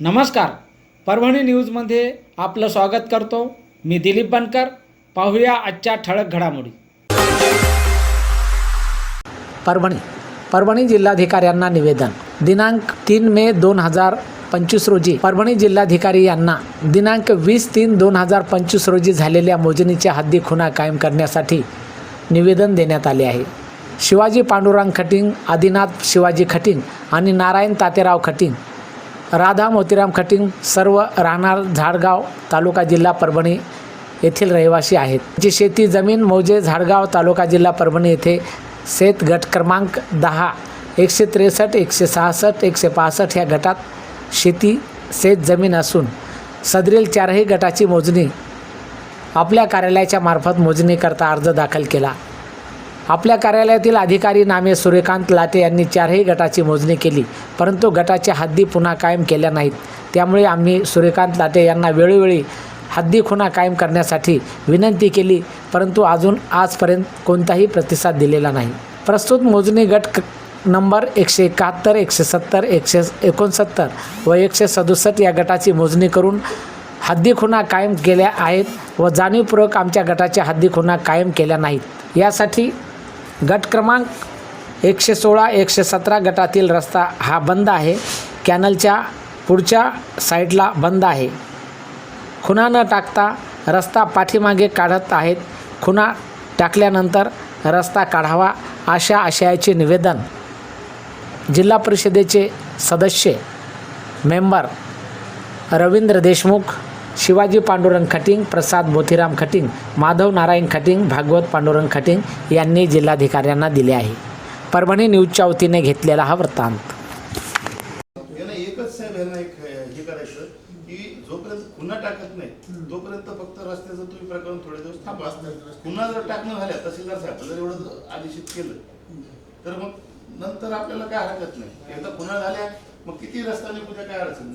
नमस्कार. परभणी न्यूजमध्ये आपलं स्वागत करतो. मी दिलीप बनकर. पाहूया आजच्या ठळक घडामोडी. परभणी. परभणी जिल्हाधिकाऱ्यांना निवेदन. दिनांक तीन मे दोन हजार पंचवीस रोजी परभणी जिल्हाधिकारी यांना दिनांक वीस तीन दोन हजार पंचवीस रोजी झालेल्या मोजणीच्या हद्दी खुणा कायम करण्यासाठी निवेदन देण्यात आले आहे. शिवाजी पांडुरंग खटिंग आदिनाथ शिवाजी खटिंग आणि नारायण तातेराव खटिंग राधा मोतीराम खटिंग सर्व राहणार झाडगाव तालुका जिल्हा परभणी येथील रहिवासी आहेत. जी शेती जमीन मौजे झाडगाव तालुका जिल्हा परभणी येथे शेत गट क्रमांक दहा एकशे त्रेसष्ट एकशे सहासष्ट एकशे पासष्ट ह्या गटात शेती शेत जमीन असून सदरील चारही गटाची मोजणी आपल्या कार्यालयाच्या मार्फत मोजणीकरता अर्ज दाखल केला. आपल्या कार्यालयातील अधिकारी नामे सूर्यकांत लाटे यांनी चारही गटाची मोजणी केली परंतु गटाच्या हद्दी पुन्हा कायम केल्या नाहीत. त्यामुळे आम्ही सूर्यकांत लाटे यांना वेळोवेळी हद्दी खुणा कायम करण्यासाठी विनंती केली परंतु अजून आजपर्यंत कोणताही प्रतिसाद दिलेला नाही. प्रस्तुत मोजणी गट क नंबर एकशे एकाहत्तर एकशे सत्तर एकशे एकोणसत्तर व एकशे सदुसष्ट या गटाची मोजणी करून हद्दी खुणा कायम केल्या आहेत व जाणीवपूर्वक आमच्या गटाच्या हद्दी खुणा कायम केल्या नाहीत. यासाठी गट क्रमांक एकशे सोळा एकशे सतरा गटातील रस्ता हा बंद आहे. कॅनलच्या पुढच्या साईडला बंद आहे. खुणा न टाकता रस्ता पाठीमागे काढत आहेत. खुणा टाकल्यानंतर रस्ता काढावा अशा आशयाचे निवेदन जिल्हा परिषदेचे सदस्य मेंबर रवींद्र देशमुख शिवाजी पांडुरंग खटिंग प्रसाद मोतीराम खटिंग माधव नारायण खटिंग भागवत पांडुरंग खटिंग यांनी जिल्हाधिकाऱ्यांना दिले आहे. परभणी न्यूजच्या वतीने घेतलेला हा वृत्तांत. यांना एकच साहेब यांना एक हे करायचं की जोपर्यंत खुन्हा टाकत नाही तोपर्यंत फक्त रस्त्याचं तुम्ही प्रकरण थोडे दिवस थांबा. जर टाकणं झाल्या तहसीलदार साहेब जर एवढं आदेशित केलं तर मग नंतर आपल्याला काय हरकत नाही. एकदा पुन्हा झाल्या मग किती रस्ता निघू द्या काय अडचण